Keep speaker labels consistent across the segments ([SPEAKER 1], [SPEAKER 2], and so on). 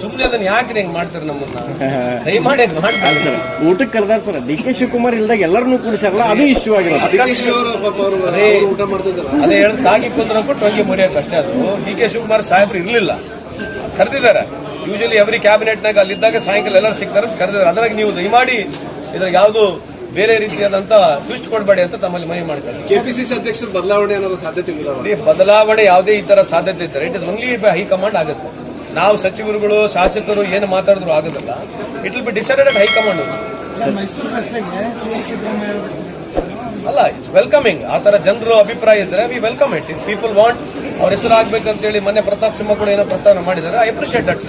[SPEAKER 1] ಸುಮ್ಮನೆ ಅದನ್ನ ಯಾಕೆ ಮಾಡ್ತಾರೆ ನಮ್ಮನ್ನ? ಹೆಂಗ್ ಮಾಡ್ತಾರೆ
[SPEAKER 2] ಊಟಕ್ಕೆ ಕರೆದಾರ ಸರ್ ಡಿ ಕೆ ಶಿವಕುಮಾರ್ ಇಲ್ದಾಗ ಎಲ್ಲರನ್ನೂ ಕೂಡಿಸಾರಲ್ಲ ಅದು ಇಶ್ಯೂ ಆಗಿರೋದು.
[SPEAKER 1] ಅದೇ ಹೇಳಿದ ತಾಗಿ ಕುಂದ್ರ ಕೊಟ್ಟು ಹೋಗಿ ಮುರಿಯಕ್ಕೆ ಅಷ್ಟೇ ಅದು. ಡಿ ಕೆ ಶಿವಕುಮಾರ್ ಸಾಹೇಬ್ರು ಇರಲಿಲ್ಲ. ಕರೆದಿದ್ದಾರೆ. ಯೂಶಲಿ ಎವ್ರಿ ಕ್ಯಾಬಿನೆಟ್ನಾಗ ಅಲ್ಲಿದ್ದಾಗ ಸಾಯಂಕಾಲ ಎಲ್ಲರೂ ಸಿಗ್ತಾರೆ ಕರೆದಿದ್ದಾರೆ. ಅದ್ರಾಗ ನೀವು ದಯಮಾಡಿ ಇದ್ರಾಗ ಯಾವುದು ಬೇರೆ ರೀತಿಯಾದಂತ ಟ್ವಿಸ್ಟ್ ಕೊಡಬೇಡಿ ಅಂತ ತಮ್ಮಲ್ಲಿ ಮನವಿ ಮಾಡಿದ್ದಾರೆ
[SPEAKER 3] ಕೆಪಿಸಿಸಿ ಅಧ್ಯಕ್ಷರ ಬದಲಾವಣೆ ಅನ್ನೋ ಸಾಧ್ಯತೆ ಇಲ್ಲ
[SPEAKER 1] ಈ ಬದಲಾವಣೆ ಯಾವುದೇ ಈ ತರ ಸಾಧ್ಯತೆ ಇದ್ದಾರೆ it is only by high command ಆಗುತ್ತೆ. ನಾವು ಸಚಿವರುಗಳು ಶಾಸಕರು ಏನು ಮಾತಾಡಿದ್ರು ಆಗೋದಿಲ್ಲ. It will be decided at high command ಅಲ್ಲ ಇಟ್ಸ್ ವೆಲ್ಕಮಿಂಗ್ ಆ ತರ ಜನರು ಅಭಿಪ್ರಾಯ ಇದ್ರೆ we welcome it if people want ಅವ್ರ ಹೆಸರು ಆಗ್ಬೇಕಂತೇಳಿ ಮೊನ್ನೆ ಪ್ರತಾಪ್ ಸಿಂಹ ಕೂಡ ಏನೋ ಪ್ರಸ್ತಾವನೆ ಮಾಡಿದ್ದಾರೆ I appreciate that's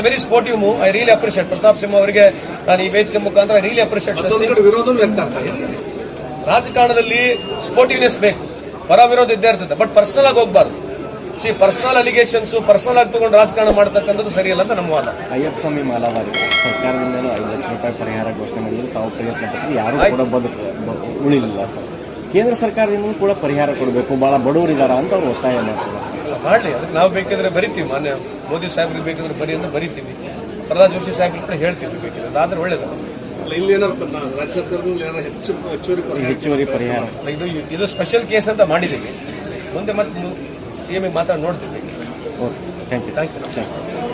[SPEAKER 1] a very sportive move I really appreciate Pratap Simha ಅವರಿಗೆ ನಾನು ಈ ವೇದಿಕೆ ಮುಖಾಂತರ ರಿಯಲಿ ಅಪ್ರಿಷಿಯೇಟ್ ರಾಜಕಾರಣದಲ್ಲಿ ಸ್ಪೋರ್ಟಿವ್ನೆಸ್ ಬೇಕು. ಪರ ವಿರೋಧ ಇದ್ದೇ ಇರ್ತದೆ. ಬಟ್ ಪರ್ಸನಲ್ ಆಗಿ ಹೋಗ್ಬಾರ್ದು. ಸಿ ಪರ್ಸನಲ್ ಅಲಿಗೇಷನ್ಸ್ ಪರ್ಸನಲ್ ಆಗಿ ತಗೊಂಡು ರಾಜಕಾರಣ ಮಾಡ್ತಕ್ಕಂಥದ್ದು ಸರಿಯಲ್ಲ ಅಂತ ನಮ್ಮ ವಾದ.
[SPEAKER 2] ಅಯ್ಯಪ್ಪ ಸ್ವಾಮಿ ಮಾಲಾವಾರಿ. ಸರ್ಕಾರದಿಂದಲೂ ಐದು ಲಕ್ಷ ರೂಪಾಯಿ ಪರಿಹಾರ ಘೋಷಣೆ ಮಾಡಿದ್ರು. ತಾವು ಪ್ರಯತ್ನ ಪಟ್ಟರು ಯಾರು ಕೂಡ ಬದುಕು ಉಳಿಲಿಲ್ಲ ಸರ್. ಕೇಂದ್ರ ಸರ್ಕಾರದಿಂದ ಕೂಡ ಪರಿಹಾರ ಕೊಡಬೇಕು. ಬಹಳ ಬಡವರಿದ್ದಾರೆ ಅಂತ ಅವ್ರು ಒತ್ತಾಯ ಮಾಡ್ತಾರೆ.
[SPEAKER 1] ಮಾಡಲಿ ಅದಕ್ಕೆ ನಾವು ಬೇಕಿದ್ರೆ ಬರಿತೀವಿ. ಮಾನ್ಯ ಮೋದಿ ಸಾಹೇಬ್ರಿಗೆ ಬೇಕಿದ್ರೆ ಬರಿ ಅಂತ ಬರಿತೀವಿ. ಪ್ರಹ್ಲಾದ್ ಜೋಶಿ ಸಾಹೇಬ್ರಿಗೆ ಕೂಡ ಹೇಳ್ತೀವಿ ಬೇಕಿದ್ರೆ. ಅದಾದ್ರೆ ಒಳ್ಳೇದು
[SPEAKER 3] ಅಲ್ಲ, ಇಲ್ಲಿ ಏನಾರು ರಾಜ್ಯ ಸರ್ಕಾರದಲ್ಲಿ ಏನಾರು ಹೆಚ್ಚು ಹೆಚ್ಚುವರಿ ಪರಿಹಾರ
[SPEAKER 2] ಹೆಚ್ಚುವರಿ ಪರಿಹಾರ.
[SPEAKER 1] ಇದು ಇದು ಸ್ಪೆಷಲ್ ಕೇಸ್ ಅಂತ ಮಾಡಿದ್ದೀವಿ. ಮುಂದೆ ಮತ್ತೆ ಸಿ ಎಂ ಮಾತಾಡಿ ನೋಡ್ತೀವಿ.
[SPEAKER 2] Okay thank you
[SPEAKER 1] thank you
[SPEAKER 2] thank you